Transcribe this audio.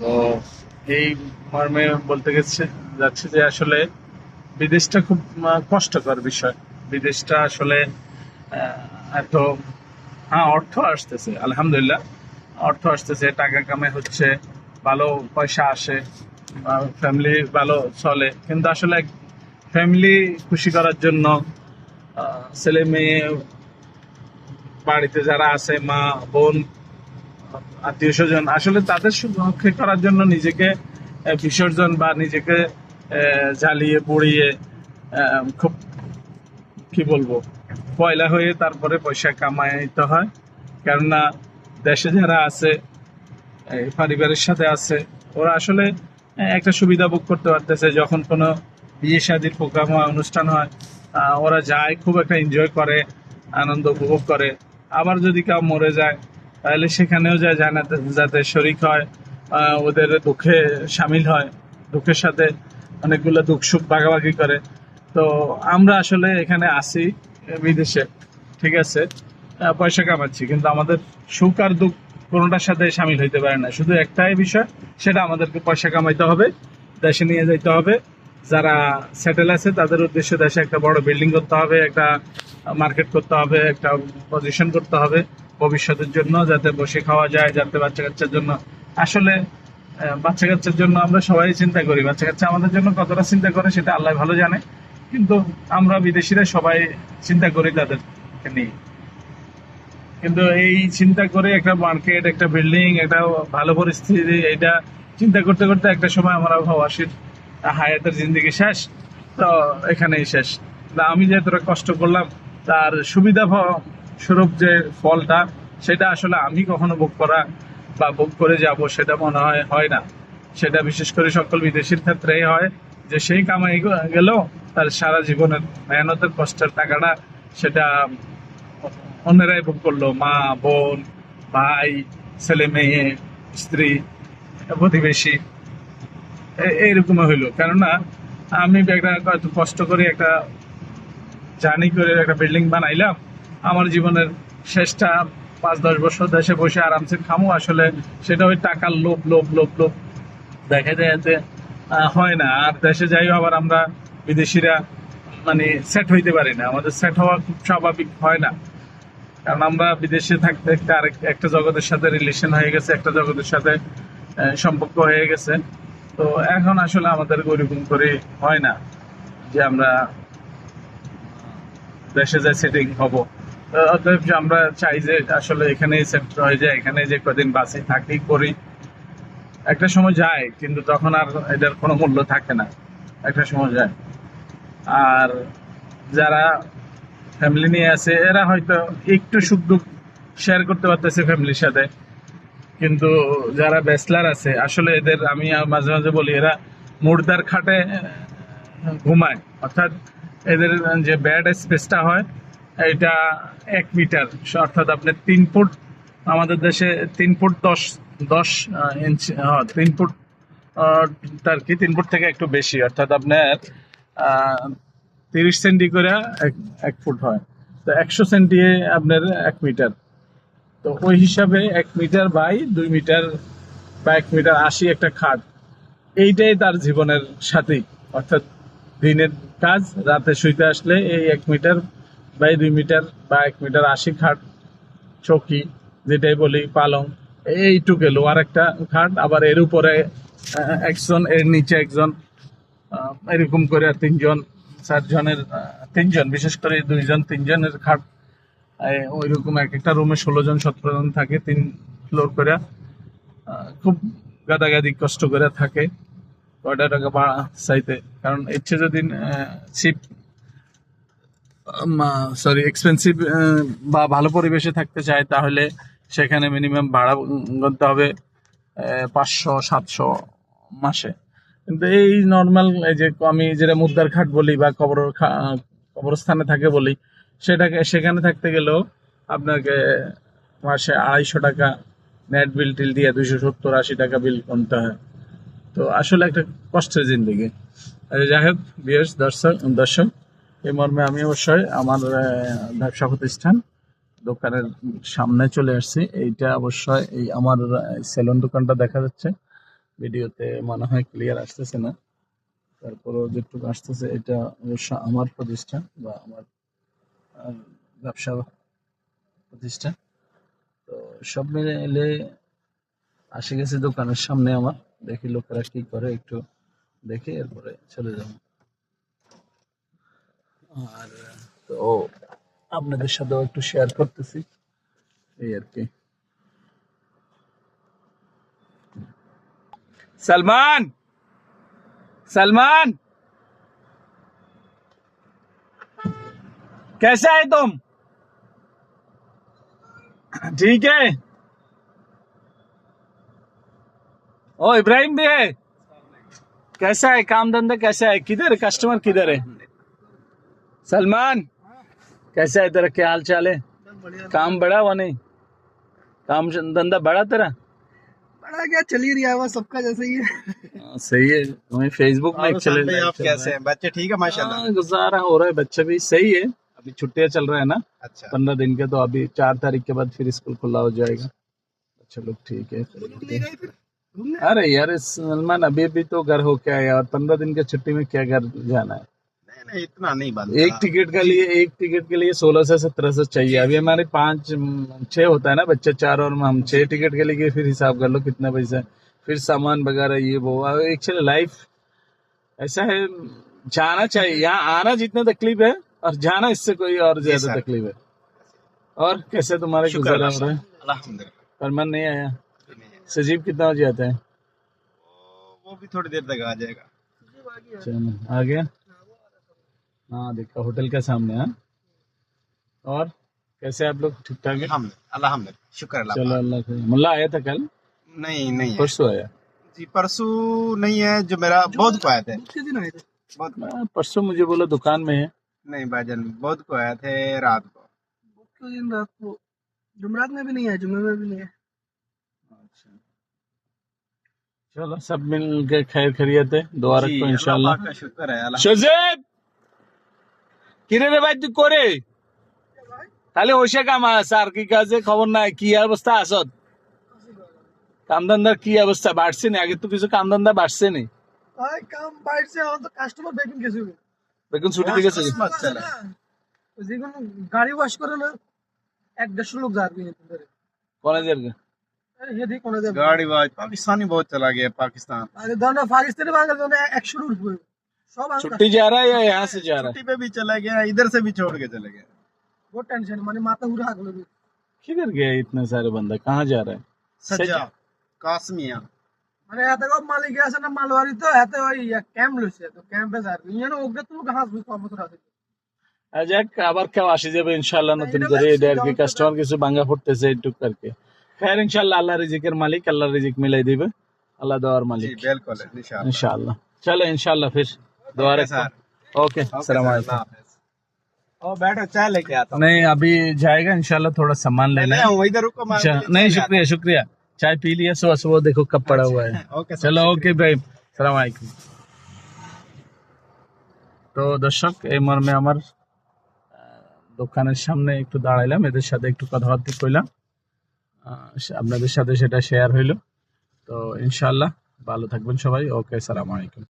তো এই মর্মে বলতে গেছে, যাচ্ছে যে আসলে বিদেশটা খুব কষ্টকর বিষয়। বিদেশটা আসলে এত হ্যাঁ অর্থ আসতেছে, আলহামদুলিল্লাহ। অর্থ আসতেছে, টাকা কামে হচ্ছে, ভালো পয়সা আসে ফ্যামিলি ভালো চলে। কিন্তু আসলে ফ্যামিলি খুশি করার জন্য ছেলে মেয়ে বাড়িতে যারা আছে, মা, বোন আত্মীয় স্বজন আসলে তাদের সুরক্ষা করার জন্য নিজেকে বিসর্জন বা নিজেকে জ্বালিয়ে, পুড়িয়ে খুব, কি বলব, পয়লা হয়ে তারপরে পয়সা কামাইতে হয়। কেননা দেশে যারা আছে পরিবারের সাথে আছে, ওরা আসলে একটা সুবিধা ভোগ করতে পারতেছে। যখন কোনো বিয়ে শাদির প্রোগ্রাম হয়, অনুষ্ঠান হয় ওরা যায়, খুব একটা এনজয় করে, আনন্দ উপভোগ করে। আবার যদি কেউ মরে যায় তাহলে সেখানেও যায় জানাতে যাতে শরিক হয় ওদের দুঃখে সামিল হয়, দুঃখের সাথে অনেকগুলো দুঃখ সুখ ভাগাভাগি করে। তো আমরা আসলে এখানে আসি বিদেশে, ঠিক আছে? পয়সা কামাচ্ছি, কিন্তু আমাদের সুখ আর দুঃখ কোনোটার সাথে সামিল হইতে পারে না। শুধু একটাই বিষয়, সেটা আমাদেরকে পয়সা কামাইতে হবে, দেশে নিয়ে যাইতে হবে। যারা সেটেল আছে, তাদের উদ্দেশ্যে দেশে একটা বড় বিল্ডিং করতে হবে, একটা মার্কেট করতে হবে, একটা পজিশন করতে হবে। ভবিষ্যতের জন্য, যাতে বসে খাওয়া যায়, যাতে বাচ্চা কাচ্চার জন্য। আসলে বাচ্চা কাচ্চার জন্য আমরা সবাই চিন্তা করি। বাচ্চা কাচ্চা আমাদের জন্য কতটা চিন্তা করে সেটা আল্লাহ ভালো জানে। কিন্তু আমরা বিদেশিরা সবাই চিন্তা করি তাদেরকে নিয়ে। কিন্তু এই চিন্তা করে একটা মার্কেট একটা বিল্ডিং একটা ভালো পরিস্থিতি, এটা চিন্তা করতে করতে একটা সময় আমার ভাবাসীর হায়াতের জিন্দগি শেষ, তো এখানেই শেষ। আমি যে এতটা কষ্ট করলাম, তার সুবিধা স্বরূপ যে ফলটা, সেটা আসলে আমি কখনো ভোগ করা বা ভোগ করে যাব সেটা মনে হয় হয় না। সেটা বিশেষ করে সকল বিদেশির ক্ষেত্রেই হয় যে সেই কামাই গেল তার সারা জীবনের মেহনতের কষ্টের টাকাটা সেটা অন্যরাই ভোগ করল। মা, বোন, ভাই, ছেলে, মেয়ে, স্ত্রী, প্রতিবেশী। এইরকম হইল। কেননা আমি একটা কষ্ট করে একটা জার্নি করে একটা বিল্ডিং বানাইলাম আমার জীবনের শেষটা পাঁচ, দশ বছর দেশে বসে আরামসে খামো। আসলে সেটা ওই টাকার লোভ লোভ লোভ লোভ দেখা যায় যে হয় না। আর দেশে যাইও আবার আমরা বিদেশিরা মানে সেট হইতে পারি না। আমাদের সেট হওয়া খুব স্বাভাবিক হয় না। কারণ আমরা বিদেশে থাকতে থাকতে আরেক একটা জগতের সাথে রিলেশন হয়ে গেছে, একটা জগতের সাথে সম্পর্ক হয়ে গেছে। তো এখন আসলে আমাদের ওইরকম করে হয় না যে আমরা দেশে যাই সেটিং হব। অতএব যে আমরা চাই যে আসলে সেট হয়ে যায়, এখানে যে কদিন বাসে থাকি, করি। একটা সময় যায়, কিন্তু তখন আর কোনো মূল্য থাকে না। একটা সময় যায়। আর যারা ফ্যামিলি নিয়ে আছে, এরা হয়তো একটু সুখ দুঃখ শেয়ার করতে পারতেছে ফ্যামিলির সাথে। কিন্তু যারা ব্যাচলার আছে, আসলে এদের, আমি মাঝে মাঝে বলি, এরা মুর্দার খাটে ঘুমায়। অর্থাৎ এদের যে ব্যাড স্পেসটা হয় এটা এক মিটার অর্থাৎ আপনার তিন ফুট আমাদের দেশে তিন ফুট দশ দশ ইঞ্চি হ্যাঁ, তিন ফুট আহ, তার কি তিন ফুট থেকে একটু বেশি অর্থাৎ আপনার তিরিশ সেন্টি করে এক এক ফুট হয়। তো একশো সেন্টি আপনার এক মিটার। তো ওই হিসাবে এক মিটার বাই দুই মিটার বা এক মিটার আশি একটা খাট এইটাই তার জীবনের সাথী অর্থাৎ দিনের কাজ রাতে শুইতে আসলে এই এক মিটার বাই দুই মিটার বা এক মিটার আশি খাট চকি, যেটাই বলি, পালং, এইটুকে লোয়ার একটা খাট, আবার এর উপরে একজন, এর নিচে একজন এরকম করে তিনজন, চারজনের তিনজন, বিশেষ করে দুইজন, তিনজনের খাট ওই রকম এক একটা রুমে ষোলো জন, সতেরো জন থাকে, তিন ফ্লোর করে। খুব গাদাগাদি কষ্ট করে থাকে। কয়টা টাকা চাইতে? কারণ ইচ্ছে যদি চিপ সরি এক্সপেন্সিভ বা ভালো পরিবেশে থাকতে চায়, তাহলে সেখানে মিনিমাম ভাড়া করতে হবে পাঁচশো, সাতশো মাসে। কিন্তু এই নর্মাল এই যে আমি যেটা মুদ্রার খাট বলি বা কবর কবরস্থানে থাকে বলি, সেটাকে, সেখানে থাকতে গেলেও আপনাকে মাসে আড়াইশো টাকা নেট বিল টিল দিয়ে দুইশো সত্তর, আশি টাকা বিল গুনতে হয়। তো আসলে একটা কষ্টের জিন্দিগি। যাই হোক বিয়স দর্শক দর্শক এই মর্মে আমি অবশ্যই আমার ব্যবসা প্রতিষ্ঠান দোকানের সামনে চলে আসছি। এইটা অবশ্যই এই আমার সেলুন দোকানটা দেখা যাচ্ছে। ভিডিওতে মনে হয় ক্লিয়ার আসতেছে না। তারপরেও যেটুকু আসতেছে, এটা অবশ্য আমার প্রতিষ্ঠান বা আমার ব্যবসা প্রতিষ্ঠান। তো সব মিলে আসে গেছে দোকানের সামনে আমার। দেখি লোকেরা কি করে, একটু দেখে এরপরে চলে যাব। আর তো আপনাদের সাথেও একটু শেয়ার করতেছি এই আর কি सलमान सलमान कैसा है तुम ठीक है ओ इब्राहिम भी है कैसा है काम धंधा कैसा है किधर है कस्टमर किधर है सलमान कैसा है तेरा क्या हाल चाल है काम बड़ा हुआ नहीं? काम धंधा बड़ा तेरा? बड़ा क्या चल ही रहा है सबका जैसे ही है। हाँ, सही है हमें फेसबुक में चले आप कैसे हैं? बच्चे ठीक है माशाल्लाह। हाँ, गुजारा हो रहा है बच्चे भी सही है। अभी छुट्टियाँ चल रहा है ना अच्छा। पंद्रह दिन के तो अभी चार तारीख के बाद फिर स्कूल खुला हो जाएगा। अच्छा लोग ठीक है। घूमने? अरे यार सलमान अभी अभी तो घर होके आया और पंद्रह दिन की छुट्टी में क्या घर जाना है? नहीं इतना नहीं बनता एक टिकट के लिए एक टिकट के लिए सोलह से सत्रह सौ चाहिए। अभी हमारे पाँच छह होता है ना बच्चे चार और हम छह टिकट के लिए फिर हिसाब कर लो कितना पैसा। फिर सामान वगैरह ये वो। एक्चुअली लाइफ ऐसा है जाना चाहिए। यहाँ आना जितना तकलीफ़ है और जाना इससे कोई और ज़्यादा तकलीफ़ है। और कैसे तुम्हारे गुजारा हो रहा है? अल्हम्दुलिल्लाह फरमान नहीं आया? सजीव कितना बजे आता है? वो भी थोड़ी देर तक आ जाएगा। आ गया। हाँ देखा होटल के सामने है। और कैसे आप लोग? ठीक ठाक है? अल्लाह शुक्र चलो अल्लाह मुल्ला आया था कल? नहीं नहीं परसों आया। जी परसों नहीं है जो मेरा बहुत को आया था। हाँ, परसों मुझे बोला दुकान में है। नहीं भाईजान बहुत को आया थे रात को। दिन रात को। जुमरात में भी नहीं है जुमे में भी नहीं है अच्छा। चलो सब मिल के खैर खैरियत है। दुआ रखो इंशाल्लाह। का शुक्र है কিরে রে ভাই তুই করে তাহলে ওইসে কামা আছে আর কি কাজে খবর নাই? কি অবস্থা আসত কামদান্দার কি অবস্থা? বাড়ছে না? আগে তো কিছু কামদান্দা বাড়ছে নি। কাম বাড়ছে তো বেগুন ছুটি দিয়ে গেছে। যেগুন গাড়ি ওয়াশ করে না এক দেড়শো লোক যাবে কলেজের গাড়ি ভাই পাকিস্তানি বহুত চলা গিয়ে পাকিস্তান। পাকিস্তানি বাঙালি একশো রুট छुट्टी जा रहा है या यहाँ से जा रहा है? पे भी चला गया इधर से भी छोड़ के चले गया। वो टेंशन मैंने माता उड़ा किधर गया इतने सारे बंदा? कहाँ जा रहा है? सज्जा कासमिया। মানে এতে কম মালিক আছে না মালওয়ারি তো कैम ওই ক্যাম্প লইছে তো ক্যাম্পে যার ইয়ে না ওকে তুমি ঘাস বুঝ কম তো আছে যাক আবার কেউ আসে যাবে ইনশাআল্লাহ নতুন করে এটা কি কাস্টমার কিছু ভাঙা পড়তেছে একটু আর কি खैर इंशाल्लाह अल्लाह रिजिक मालिक अल्लाह रिजिक मिलाई देवे। अल्लाह दौर मालिक। इंशाल्लाह। चलो इंशाल्लाह फिर। दुआ ओके रखो सर। ओके सलाम वालेकुम और बैठो चाय लेके आता हूँ नहीं अभी जाएगा इंशाल्लाह थोड़ा सामान ले नहीं, लें नहीं, हूँ, इधर रुको मैं अच्छा अभी नहीं चले शुक्रिया शुक्रिया चाय पी लिया सुबह सुबह देखो कब पड़ा हुआ है आता हूँ। ओके सर, চলো शुक्रिया। ওকে ভাই সালাম আলাইকুম তো দর্শক এই মর্মে আমার আহ, দোকানের সামনে একটু দাঁড়াইলাম এদের সাথে একটু কথাবার্তা কইলাম আহ, আপনাদের সাথে সেটা শেয়ার হইলো তো ইনশাল্লাহ ভালো থাকবেন সবাই ওকে সালাম আলাইকুম